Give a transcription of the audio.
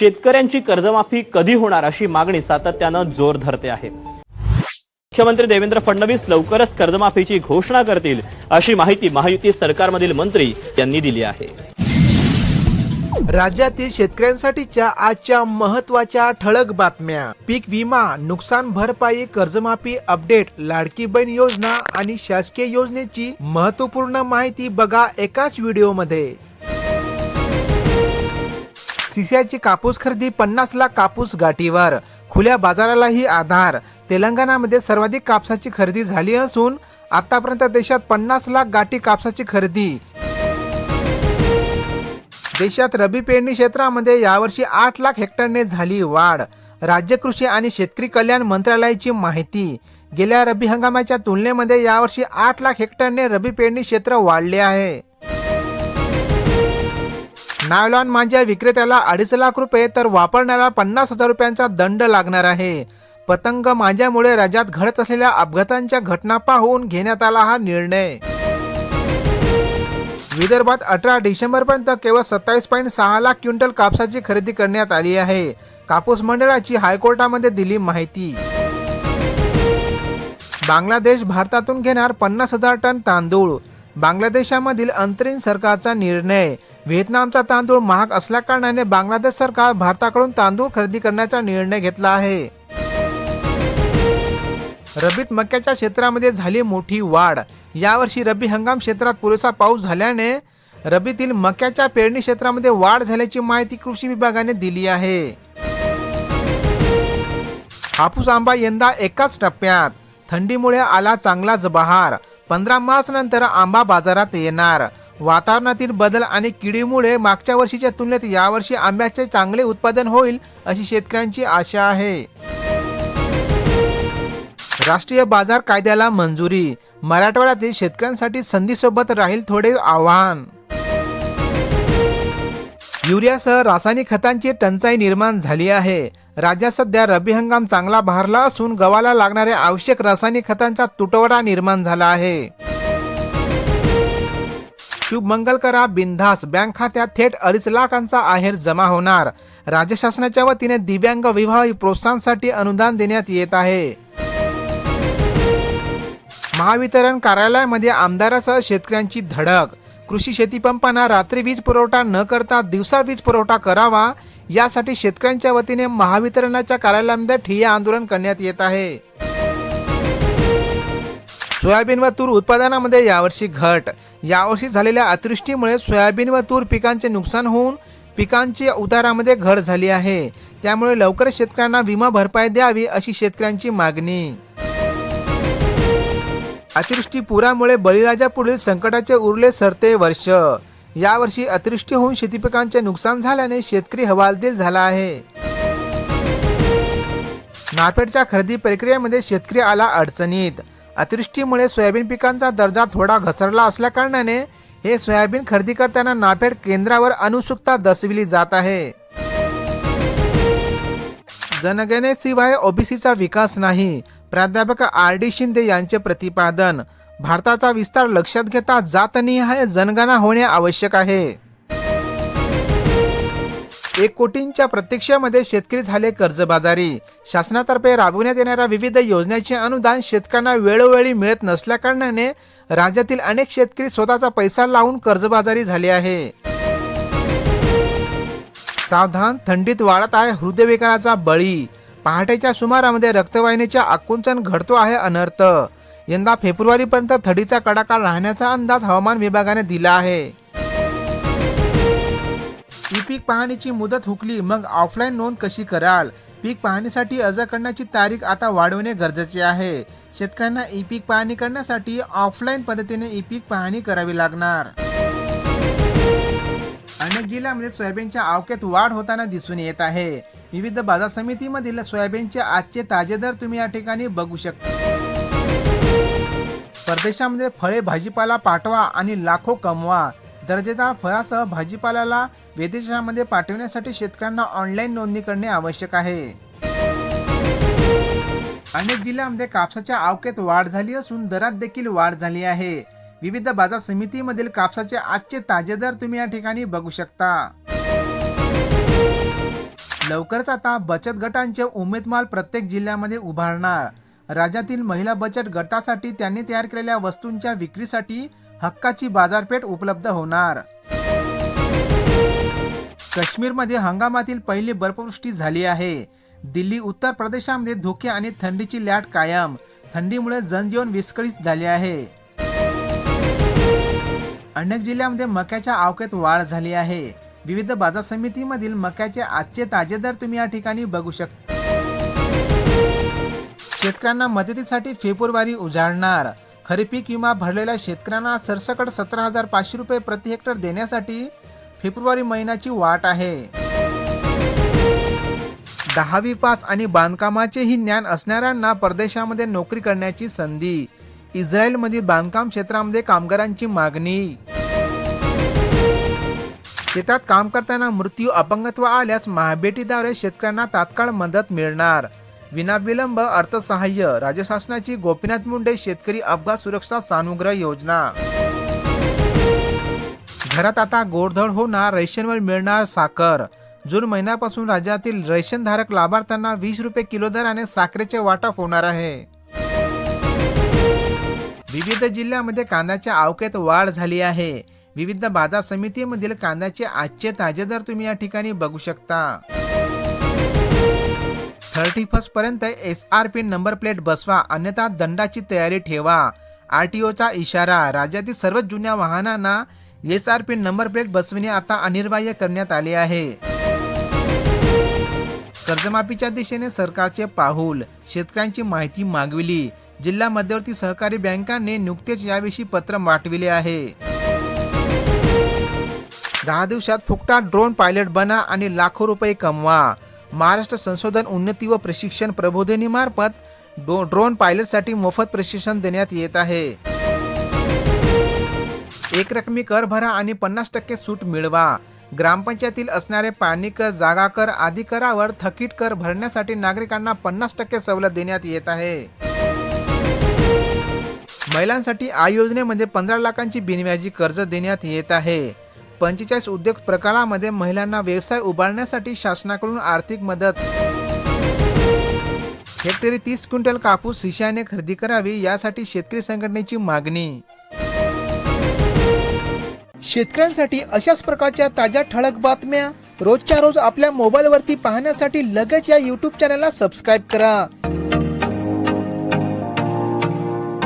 शेतकऱ्यांची कर्जमाफी कधी होणार अशी मागणी सातत्यानं जोर धरते आहे. मुख्यमंत्री देवेंद्र फडणवीस लवकरच कर्जमाफीची घोषणा करतील अशी माहिती महायुती सरकारमधील मंत्री यांनी दिली आहे. राज्यातील शेतकऱ्यांसाठीच्या आजच्या महत्त्वाच्या ठळक बातम्या. पीक विमा नुकसान भरपाई कर्जमाफी अपडेट लाडकी बहीण योजना आणि शासकीय योजनेची महत्त्वपूर्ण माहिती बघा एकाच व्हिडिओमध्ये. सीसीआयची कापूस खरेदी पन्नास लाख कापूस गाठीवर. खुल्या बाजारालाही आधार. तेलंगणामध्ये सर्वाधिक कापसाची खरेदी झाली असून आतापर्यंत देशात पन्नास लाख गाठी कापसाची खरेदी. देशात रबी पेरणी क्षेत्रामध्ये यावर्षी आठ लाख हेक्टरने झाली वाढ. राज्य कृषी आणि शेतकरी कल्याण मंत्रालयाची माहिती. गेल्या रबी हंगामाच्या तुलनेमध्ये यावर्षी आठ लाख हेक्टरने रबी पेरणी क्षेत्र वाढले आहे. नायलॉन मांजा विक्रेत्याला अडीच लाख रुपये तर वापरणाऱ्याला पन्नास हजार रुपयांचा दंड लागणार आहे. पतंग मांजामुळे राज्यात घडत असलेल्या अपघातांच्या घटना पाहून घेण्यात आला हा निर्णय. विदर्भात अठरा डिसेंबरपर्यंत केवळ सत्तावीस पॉईंट सहा लाख क्विंटल कापसाची खरेदी करण्यात आली आहे. कापूस मंडळाची हायकोर्टामध्ये दिली माहिती. बांगलादेश भारतातून घेणार पन्नास हजार टन तांदूळ. बांगलादेशामधील अंतरिम सरकारचा निर्णय. व्हिएतनामचा तांदूळ महाग असल्याकारणाने बांगलादेश सरकार भारताकडून तांदूळ खरेदी करण्याचा निर्णय घेतला आहे. रबीत मक्याच्या क्षेत्रामध्ये झाली मोठी वाढ. यावर्षी रब्बी हंगाम क्षेत्रात पुरेसा पाऊस झाल्याने रबीतील मक्याच्या पेरणी क्षेत्रामध्ये वाढ झाल्याची माहिती कृषी विभागाने दिली आहे. हापूस आंबा यंदा एकाच टप्प्यात. थंडीमुळे आला चांगलाच बहार पंधरा मार्च नंतर आंबा बाजारात येणार. वातावरणातील बदल आणि किडीमुळे मागच्या वर्षीच्या तुलनेत यावर्षी आंब्याचे चांगले उत्पादन होईल अशी शेतकऱ्यांची आशा आहे. राष्ट्रीय बाजार कायद्याला मंजुरी मराठवाड्यातील शेतकऱ्यांसाठी संधीसोबत राहील थोडे आव्हान. युरियासह रासायनिक खतांची टंचाई निर्माण झाली आहे. राज्यात सध्या रब्बी हंगाम चांगला बहरला असून गव्हाला लागणाऱ्या आवश्यक रासायनिक खतांचा तुटवडा निर्माण झाला आहे. शुभ मंगल करा बिनधास बँक खात्यात थेट अडीच लाखांचा आहेर जमा होणार. राज्य शासनाच्या वतीने दिव्यांग विवाह प्रोत्साहनसाठी अनुदान देण्यात येत आहे. महावितरण कार्यालयामध्ये आमदारासह शेतकऱ्यांची धडक कृषी शेतीपंपांना रात्री वीज पुरवठा न करता दिवसा वीज पुरवठा करावा यासाठी शेतकऱ्यांच्या वतीने महावितरणाच्या कार्यालयामध्ये ठिय्या आंदोलन करण्यात येत आहे. सोयाबीन व तूर उत्पादनामध्ये यावर्षी घट. यावर्षी झालेल्या अतिवृष्टीमुळे सोयाबीन व तूर पिकांचे नुकसान होऊन पिकांची उतारामध्ये घट झाली आहे. त्यामुळे लवकरच शेतकऱ्यांना विमा भरपाई द्यावी अशी शेतकऱ्यांची मागणी. अतिवृष्टी पुरामुळे बळीराजा पुढील संकटाचे उरले सरते वर्ष. यावर्षी अतिवृष्टी होऊन शेतीपिकांचे नुकसान झाल्याने शेतकरी हवालदिल झाला आहे. नाफेडच्या खरेदी प्रक्रियेमध्ये शेतकरी आला अडचणीत. अतिवृष्टीमुळे सोयाबीन पिकांचा दर्जा थोडा घसरला असल्याकारणाने हे सोयाबीन खरेदी करताना नाफेड केंद्रावर अनुसुकता दर्शविली जात आहे. जनगणनेशिवाय ओबीसीचा विकास नाही. प्राध्यापक आर डी शिंदे यांचे प्रतिपादन. भारताचा विस्तार लक्षात घेता जातनिहाय जनगणना होणे आवश्यक आहे. एक कोटींच्या प्रत्यक्षामध्ये शेतकरी झाले कर्जबाजारी. शासनातर्फे राबवण्यात येणाऱ्या विविध योजनेचे अनुदान शेतकऱ्यांना वेळोवेळी मिळत नसल्याकारणाने राज्यातील अनेक शेतकरी स्वतःचा पैसा लावून कर्जबाजारी झाले आहे. सावधान थंडीत वाढत आहे हृदयविकाराचा बळी. पहाटेच्या सुमारामध्ये रक्तवाहिनीच्या आकुंचन घडतो आहे अनर्थ. यंदा फेब्रुवारीपर्यंत थडीचा कडाका राहण्याचा अंदाज हवामान विभागाने दिला आहे. ई पीक पाहणीची मुदत हुकली मग ऑफलाईन नोंद कशी कराल? पीक पाहणीसाठी अर्ज करण्याची तारीख आता वाढवणे गरजेचे आहे. शेतकऱ्यांना ई पीक पाहणी करण्यासाठी ऑफलाईन पद्धतीने ई पीक पाहणी करावी लागणार. अनेक जिल्ह्यामध्ये सोयाबीनच्या आवक्यात वाढ होताना दिसून येत आहे. विविध बाजार समितीमधील सोयाबीनचे आजचे ताजे दर तुम्ही या ठिकाणी बघू शकता. परदेशामध्ये फळे भाजीपाला पाठवा आणि लाखो कमवा. दर्जेदार फळासह भाजीपाल्याला विदेशामध्ये पाठवण्यासाठी शेतकऱ्यांना ऑनलाईन नोंदणी करणे आवश्यक आहे. अनेक जिल्ह्यामध्ये कापसाच्या आवकेत वाढ झाली असून दरात देखील वाढ झाली आहे. विविध बाजार समितीमधील कापसाचे आजचे ताजे दर तुम्ही या ठिकाणी बघू शकता. लवकरच आता बचत गटांचे उमेदमाल प्रत्येक जिल्ह्यामध्ये उभारणार. राज्यातील महिला बचत गटासाठी त्यांनी तयार केलेल्या वस्तूंच्या विक्रीसाठी हक्काची बाजारपेठ उपलब्ध होणार. काश्मीरमध्ये हंगामातील पहिली बर्फवृष्टी झाली आहे. दिल्ली उत्तर प्रदेशामध्ये धुके आणि थंडीची लाट कायम. थंडीमुळे जनजीवन विस्कळीत झाले आहे. अनेक जिल्ह्यामध्ये मक्याच्या आवकेत वाढ झाली आहे. विविध बाजार समितीमधील मक्याचे आजचे ताजे दर तुम्ही या ठिकाणी बघू शकता शेतकऱ्यांना मदतीसाठी फेब्रुवारी उजाडणार. खरीप विमा भरलेल्या शेतकऱ्यांना सरसकट सतरा हजार पाचशे रुपये प्रति हेक्टर देण्यासाठी फेब्रुवारी महिन्याची वाट आहे. दहावी पास आणि बांधकामाचेही ज्ञान असणाऱ्यांना परदेशामध्ये नोकरी करण्याची संधी. इस्रायलमधील बांधकाम क्षेत्रामध्ये कामगारांची मागणी. शेतात काम करताना मृत्यू अपंगत्व आल्यास महाबेटीद्वारे शेतकऱ्यांना तात्काळ मदत मिळणार. विनाविलंब अर्थसहाय्य राज्य शासनाची गोपीनाथ मुंडे शेतकरी अपघात सुरक्षा सानुग्रह योजना. घरात आता गोडधड होणार रेशनवर मिळणार साखर. जून महिन्यापासून राज्यातील रेशनधारक लाभार्थ्यांना वीस रुपये किलो दराने साखरेचे वाटप होणार आहे. विविध जिल्ह्यामध्ये कांद्याच्या आवकेत वाढ झाली आहे. विविध बाजार समितीमधील कांद्याचे आजचे ताजे दर तुम्ही या ठिकाणी बघू शकता. थर्टी फर्स्ट पर्यंत S R P number plate बसवा अन्यथा दंडाची तयारी ठेवा. आर टी ओचा इशारा राज्यातील सर्व जुन्या वाहनांना S R P number plate बसविणे आता अनिर्वाह्य करण्यात आले आहे. कर्जमाफीच्या दिशेने सरकारचे पाहुल शेतकऱ्यांची माहिती मागविली. जिल्हा मध्यवर्ती सहकारी बँकांनी नुकतेच याविषयी पत्र पाठविले आहे. दहा दिवसात फुकटा ड्रोन पायलट बना आणि लाखो रुपये कमवा. महाराष्ट्र संशोधन उन्नती व प्रशिक्षण प्रबोधिनीमार्फत डो ड्रोन पायलटसाठी मोफत प्रशिक्षण देण्यात येत आहे. एक रकमी कर भरा आणि पन्नास टक्के सूट मिळवा. ग्रामपंचायतील असणारे पाणी कर जागा कर आदी करावर थकीत कर भरण्यासाठी नागरिकांना पन्नास टक्के सवलत देण्यात येत आहे. महिलांसाठी आय योजनेमध्ये पंधरा लाखांची बिनव्याजी कर्ज देण्यात येत आहे. पंचेचाळीस उद्योग प्रकारामध्ये महिलांना व्यवसाय उभारण्यासाठी शासनाकडून आर्थिक मदत. हेक्टरी तीस क्विंटल कापूस शिशाने खरेदी करावी यासाठी शेतकरी संघटनेची मागणी. शेतकऱ्यांसाठी अशाच प्रकारच्या ताज्या ठळक बातम्या रोजच्या रोज आपल्या मोबाईलवरती पाहण्यासाठी लगेच या यूट्यूब चॅनलला सबस्क्राईब करा.